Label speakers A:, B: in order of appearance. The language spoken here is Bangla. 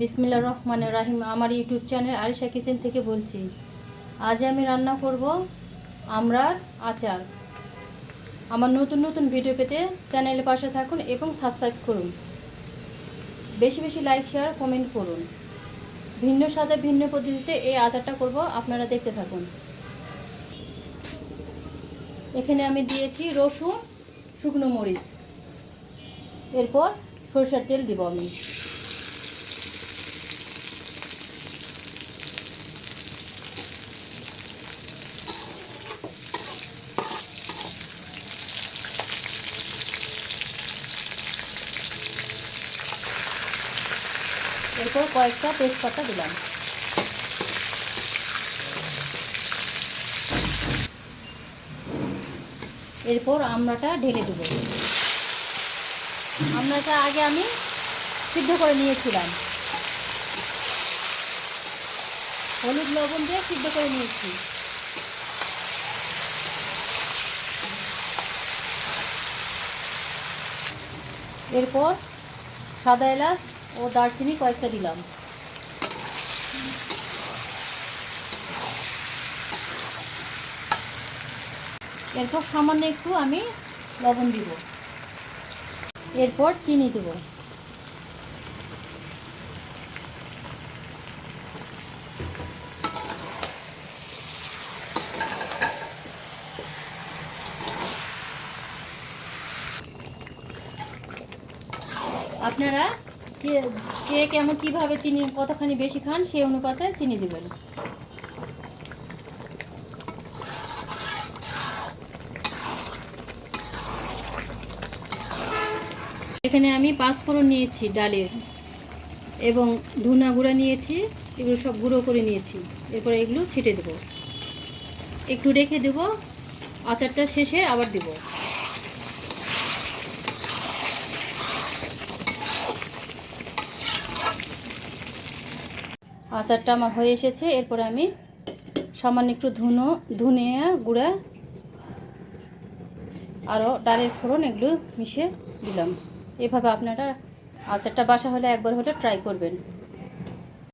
A: বিসমিল্লা রহমান রাহিম। আমার ইউটিউব চ্যানেল আরিশা কিচেন থেকে বলছি, আজ আমি রান্না করব আমরার আচার। আমার নতুন নতুন ভিডিও পেতে চ্যানেলের পাশে থাকুন এবং সাবস্ক্রাইব করুন। বেশি বেশি লাইক শেয়ার কমেন্ট করুন। ভিন্ন স্বাদে ভিন্ন পদ্ধতিতে এই আচারটা করব, আপনারা দেখতে থাকুন। এখানে আমি দিয়েছি রসুন, শুকনো মরিচ। এরপর সরষের তেল দিব আমি। এরপর কয়েকটা তেজপাতা দিলাম। এরপর আমড়াটা ঢেলে দেবো। আমড়াটা আগে আমি সিদ্ধ করে নিয়েছিলাম। হলুদ লবণ দিয়ে সিদ্ধ করে নিয়েছি। এরপর সাদা এলাচ ও দারচিনি কয়েকটা দিলাম। এরপর সামান্য একটু আমি লবণ দিব। এরপর চিনি দেব। আপনারা কে কেমন কীভাবে চিনি, কতখানি বেশি খান সেই অনুপাতে চিনি দেবেন। এখানে আমি পাঁচফোড়ন নিয়েছি ডালের, এবং ধুনা গুঁড়া নিয়েছি, এগুলো সব গুঁড়ো করে নিয়েছি, এরপর এগুলো ছিটে দেব। একটু রেখে দেব, আচারটা শেষে আবার দেব। আচারটা আমার হয়ে এসেছে। এরপরে আমি সামান্য একটু ধুনো, ধুনে গুঁড়া আরও ডালের ফোড়ন এগুলো মিশে দিলাম। এভাবে আপনারা আচারটা বাসা হলে একবার হলে ট্রাই করবেন।